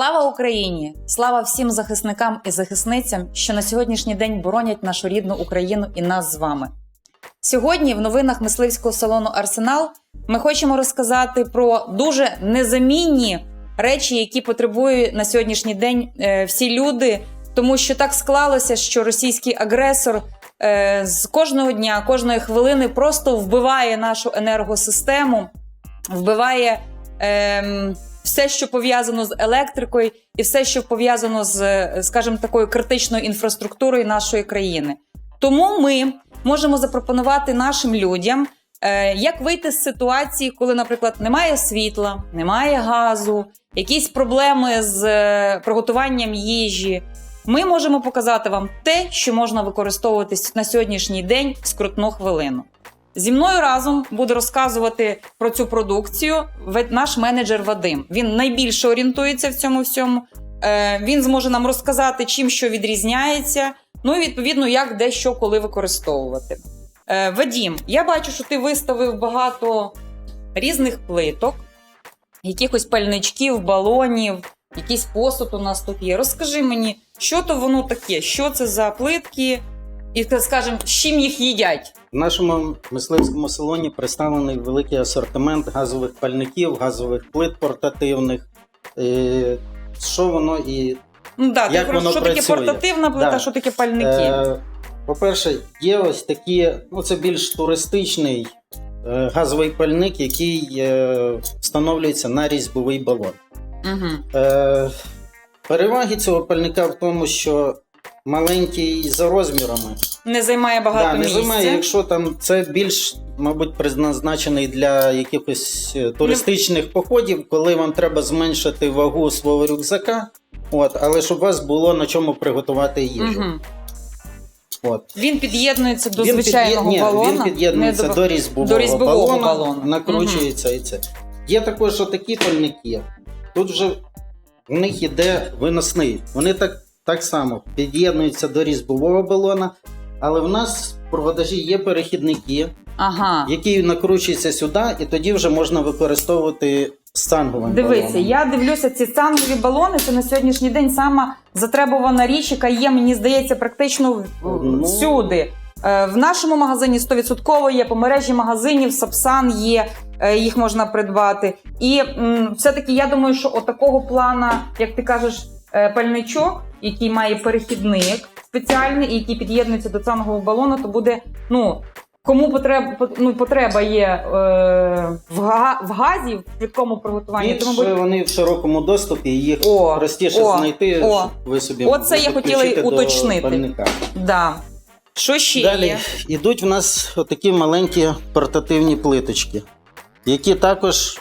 Слава Україні! Слава всім захисникам і захисницям, що на сьогоднішній день боронять нашу рідну Україну і нас з вами. Сьогодні в новинах мисливського салону Арсенал ми хочемо розказати про дуже незамінні речі, які потребують на сьогоднішній день е, всі люди, тому що так склалося, що російський агресор е, з кожного дня, кожної хвилини просто вбиває нашу енергосистему, вбиває. ем, все, що пов'язано з електрикою, і все, що пов'язано з, скажімо, такою критичною інфраструктурою нашої країни. Тому ми можемо запропонувати нашим людям, е, як вийти з ситуації, коли, наприклад, немає світла, немає газу, якісь проблеми з е, приготуванням їжі. Ми можемо показати вам те, що можна використовувати на сьогоднішній день в скрутну хвилину. Зі мною разом буде розказувати про цю продукцію наш менеджер Вадим. Він найбільше орієнтується в цьому всьому. Е, Він зможе нам розказати, чим що відрізняється. Ну і відповідно, як де що коли використовувати. Е, Вадім, я бачу, що ти виставив багато різних плиток, якихось пальничків, балонів, якийсь посуд у нас тут є. Розкажи мені, що то воно таке, що це за плитки, і скажімо, з чим їх їдять. В нашому мисливському салоні представлений великий асортимент газових пальників, газових плит портативних. Е, Що воно і. Ну да, Як говориш, воно що таке портативна плита, Да. що таке пальники. Е, По-перше, є ось такі, ну це більш туристичний е, газовий пальник, який е, встановлюється на різьбовий балон. Угу. Е, Переваги цього пальника в тому, що маленький за розмірами. Не займає багато Да, не місця. займає, якщо там це більш, мабуть, призначений для якихось е, туристичних походів, коли вам треба зменшити вагу свого рюкзака. От, але щоб у вас було на чому приготувати їжу. Угу. От. Він під'єднується до Він звичайного під'є- ні, балона. Він під'єднується не до різьбового, до різьбового балона, балона. накручується і це. Є також отакі пальники. Тут вже в них іде виносний. Вони так, так само під'єднуються до різьбового балона, але в нас в продажі є перехідники, Ага. який накручується сюди, і тоді вже можна використовувати станговим Дивися, балоном. я дивлюся, ці цангові балони це на сьогоднішній день сама затребувана річ, яка є, мені здається, практично Ну. всюди. Е, В нашому магазині 100% є, по мережі магазинів Сапсан є, е, їх можна придбати. І все-таки я думаю, що отакого плана, як ти кажеш, е, пальничок, який має перехідник спеціальний і який під'єднується до цангового балону, то буде ну. Кому потреба, ну, потреба є е, в, га, в газі, в швидкому приготуванні, Більш то, мабуть, вони в широкому доступі, їх О, простіше о, знайти, о. щоб ви собі Оце я хотіла й уточнити. да. Що ще Далі є? йдуть в нас такі маленькі портативні плиточки, які також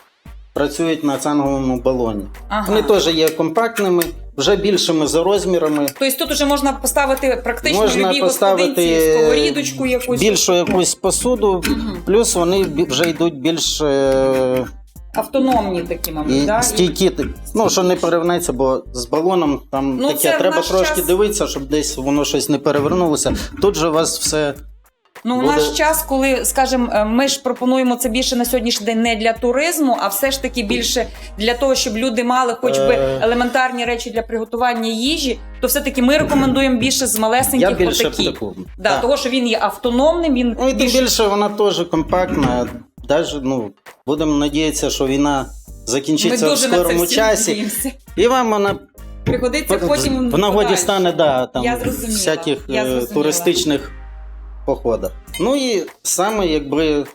працюють на цанговому балоні. Ага. Вони теж є компактними, вже більшими за розмірами. Тобто тут вже можна поставити практично Можна любі поставити сковорідочку якусь. більшу якусь посуду, плюс вони вже йдуть більш е, Автономні такі, мабуть, да? стійкі. Ну, що не перевернеться, бо з балоном там Ну, таке. Треба трошки час- дивитися, щоб десь воно щось не перевернулося. Тут же у вас все Ну, буде- наш час, коли, скажімо, е, ми ж пропонуємо це більше на сьогоднішній день не для туризму, а все ж таки більше для того, щоб люди мали хоч би Е. елементарні речі для приготування їжі, то все-таки ми рекомендуємо більше з я малесеньких більше отакі. в таку. Да, Так. того, що він є автономним, він Ну і тим більше... більше вона теж компактна. Даже, ну, будемо надіятися, що війна Ми закінчиться в дуже на це скорому всі часі. надіємося. І вам вона Пригодиться потім в нагоді стане да, там, Я зрозуміла, всяких я е, зрозуміла. туристичних походах. Ну і саме якби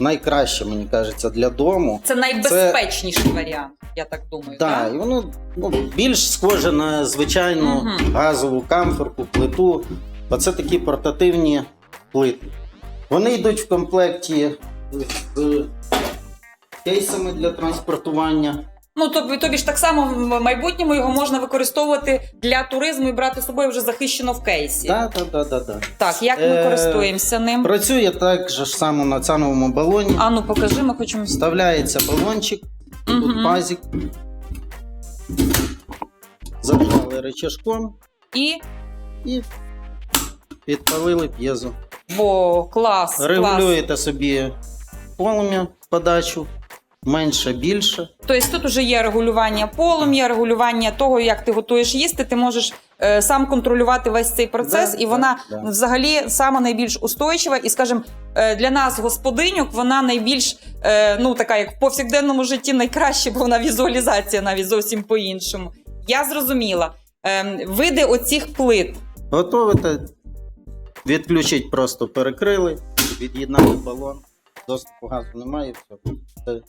найкраще, мені кажеться, для дому. Це найбезпечніший варіант, я так думаю. Так, так? і воно ну, більш схоже на звичайну Мгм. газову камфорку, плиту. Оце такі портативні плити. Вони йдуть в комплекті з кейсами для транспортування. Ну тобі, тобі ж так само в майбутньому його можна використовувати для туризму і брати з собою вже захищено в кейсі. Так, так, так, так, так. Так, як ми Е, користуємося ним? Працює так же ж само на цановому балоні. А ну покажи, ми хочемо. Вставляється балончик, тут Мгм. пазик. Зажали рычажком І і підпалили п'єзу. бо клас, клас. Регулюєте собі полум'я, подачу. Менше більше. Тобто тут вже є регулювання полум'я, регулювання того, як ти готуєш їсти. Ти можеш е, сам контролювати весь цей процес, Да, і да, вона да. взагалі сама найбільш устойчива. І, скажімо, е, для нас, господинюк, вона найбільш е, ну така, як в повсякденному житті, найкраще, бо вона візуалізація навіть зовсім по-іншому. Я зрозуміла. Е, види оцих плит. Готовите, відключить просто перекрили, від'єднали балон, доступу газу немає. Все.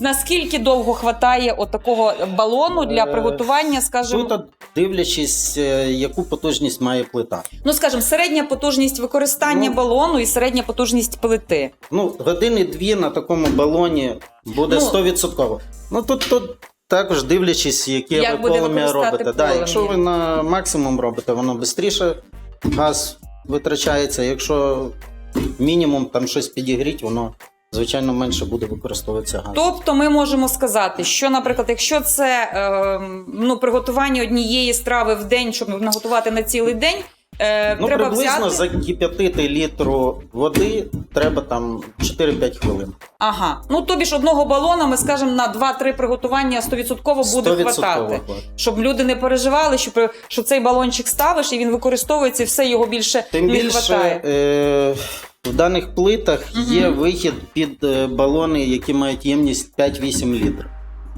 Наскільки довго хватає отакого балону для Е, приготування, скажімо, Тут, дивлячись, е, яку потужність має плита. ну скажімо, середня потужність використання Ну, балону і середня потужність плити. Ну, години дві на такому балоні буде Ну. 100%. Ну тут, тут також дивлячись, яке Як ви полум'я робите. Да, якщо ви на максимум робите, воно швидше газ витрачається. Якщо мінімум там щось підігріть, воно звичайно менше буде використовуватися газ. Тобто ми можемо сказати, що, наприклад, якщо це е, ну, приготування однієї страви в день, щоб наготувати на цілий день, е, Ну, треба приблизно взяти. закип'ятити літру води треба там 4-5 хвилин. Ага. Ну тобі ж одного балона, ми скажемо, на 2-3 приготування 100% буде 100% хватати. хватить. Щоб люди не переживали, що, що цей балончик ставиш і він використовується, і все його більше Тим не більше хватає. е, в даних плитах Мгм. є вихід під е, балони, які мають ємність 5-8 літрів.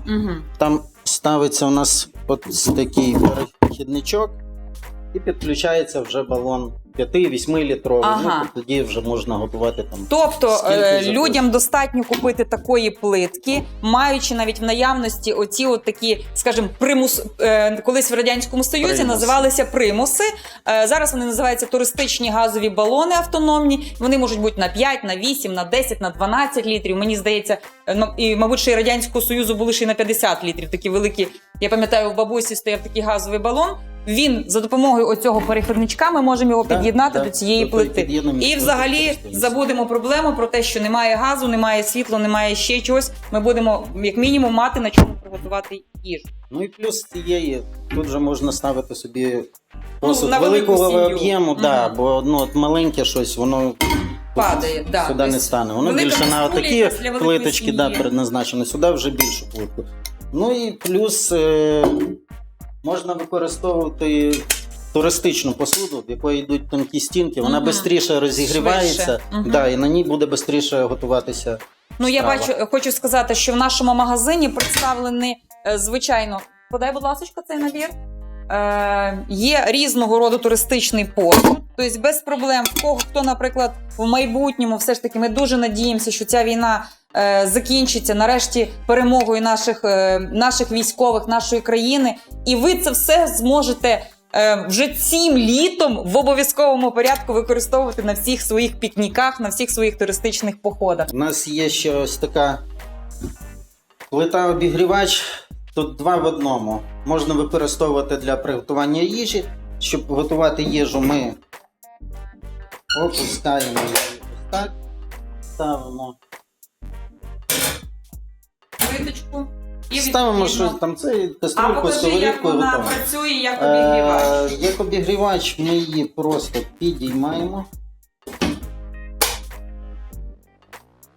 Угу. Там ставиться у нас от такий перехідничок, і підключається вже балон 5-8 літровий. Ага. Ну, тоді вже можна готувати там. Тобто е, людям достатньо купити такої плитки, маючи навіть в наявності оці от такі, скажімо, примус е, колись в радянському союзі Примуси. називалися примуси. Е, зараз вони називаються туристичні газові балони автономні. Вони можуть бути на 5, на 8, на 10, на 12 літрів. Мені здається, ну, і мабуть, ще й радянського союзу були ще й на 50 літрів. Такі великі. Я пам'ятаю, в бабусі стояв такий газовий балон. Він за допомогою оцього перехідничка ми можемо його Да, під'єднати да, до цієї до тої плити. І взагалі забудемо проблему про те, що немає газу, немає світла, немає ще чогось. Ми будемо як мінімум мати на чому приготувати їжу. Ну і плюс цієї, тут же можна ставити собі посуд Ну, на велику великого сім'ю. об'єму, да, Мгм. бо ну, от маленьке щось, воно Падає, да. сюди не Тобто стане. Воно велика більше на кастрюля такі великої плиточки да, сім'ї. предназначено. Сюди вже більшу плитку. Ну і плюс е, можна використовувати туристичну посуду, в якої йдуть тонкі стінки, вона Мгм. швидше розігрівається, Швидше. Мгм. да, і на ній буде швидше готуватися. Ну я страва. бачу, хочу сказати, що в нашому магазині представлені е, звичайно. Подай, будь ласка, цей набір. Е, є різного роду туристичний посуд, тобто без проблем. В кого хто, наприклад, в майбутньому, все ж таки, ми дуже надіємося, що ця війна закінчиться нарешті перемогою наших, е, наших військових, нашої країни, і ви це все зможете. е, Вже цим літом в обов'язковому порядку використовувати на всіх своїх пікніках, на всіх своїх туристичних походах. У нас є ще ось така плита обігрівач. Тут два в одному. Можна використовувати для приготування їжі. Щоб готувати їжу, ми опускаємо так, ставимо. Виточку і Ставимо відповідно- щось там, це А кастрюльку, покажи, сковорідку як і вона готово. працює, як обігрівач. Е, Як обігрівач, ми її просто підіймаємо.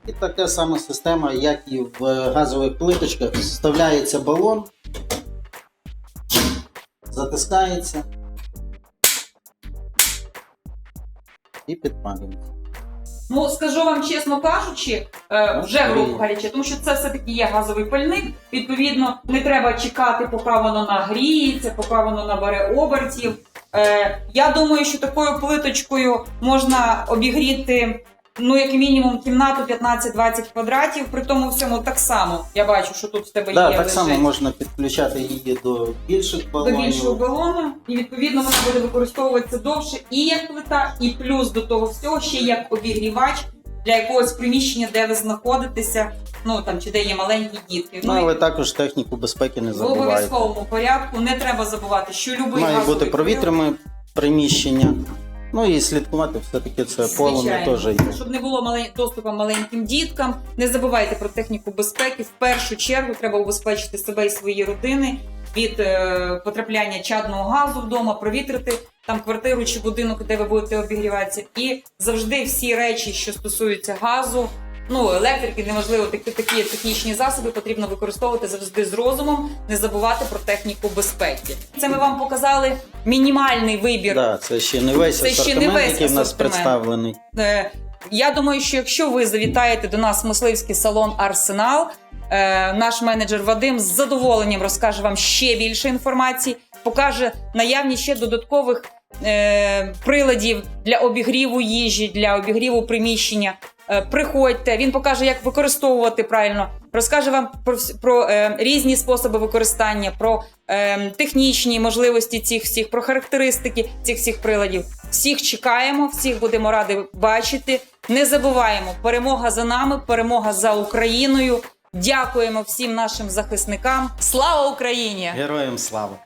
І така сама система, як і в газових плиточках, вставляється балон, затискається і підпалюється. Ну скажу вам чесно кажучи, е, вже грубо гаряче, тому що це все-таки є газовий пальник. Відповідно, не треба чекати, поки воно нагріється, поки воно набере обертів. Е, я думаю, що такою плиточкою можна обігріти. Ну, як мінімум, кімнату 15-20 квадратів. При тому всьому так само. Я бачу, що тут в тебе Да, є так само можна підключати її до більших до більшого балону, і відповідно вона буде використовуватися довше і як плита, і плюс до того всього ще як обігрівач для якогось приміщення, де ви знаходитеся, ну там чи де є маленькі дітки. Ну, і але також техніку безпеки не в обов'язковому порядку не треба забувати, що любий Має бути провітряне приміщення. Ну і слідкувати все-таки це Звичайно. теж є. Щоб не було малень... доступу маленьким діткам. Не забувайте про техніку безпеки. В першу чергу треба убезпечити себе і свої родини від е, потрапляння чадного газу вдома, провітрити там квартиру чи будинок, де ви будете обігріватися. І завжди всі речі, що стосуються газу, ну, електрики, неможливо, такі, такі технічні засоби потрібно використовувати завжди з розумом, не забувати про техніку безпеки. Це ми вам показали мінімальний вибір Да, це ще не весь Це ще не весь який в нас представлений. Е, Я думаю, що якщо ви завітаєте до нас в мисливський салон Арсенал, е, наш менеджер Вадим з задоволенням розкаже вам ще більше інформації, покаже наявність ще додаткових приладів для обігріву їжі, для обігріву приміщення. Е, Приходьте, він покаже, як використовувати правильно, розкаже вам про, про е, різні способи використання, про е, технічні можливості цих всіх, про характеристики цих всіх приладів. Всіх чекаємо, всіх будемо раді бачити. Не забуваємо, перемога за нами, перемога за Україною. Дякуємо всім нашим захисникам. Слава Україні! Героям слава!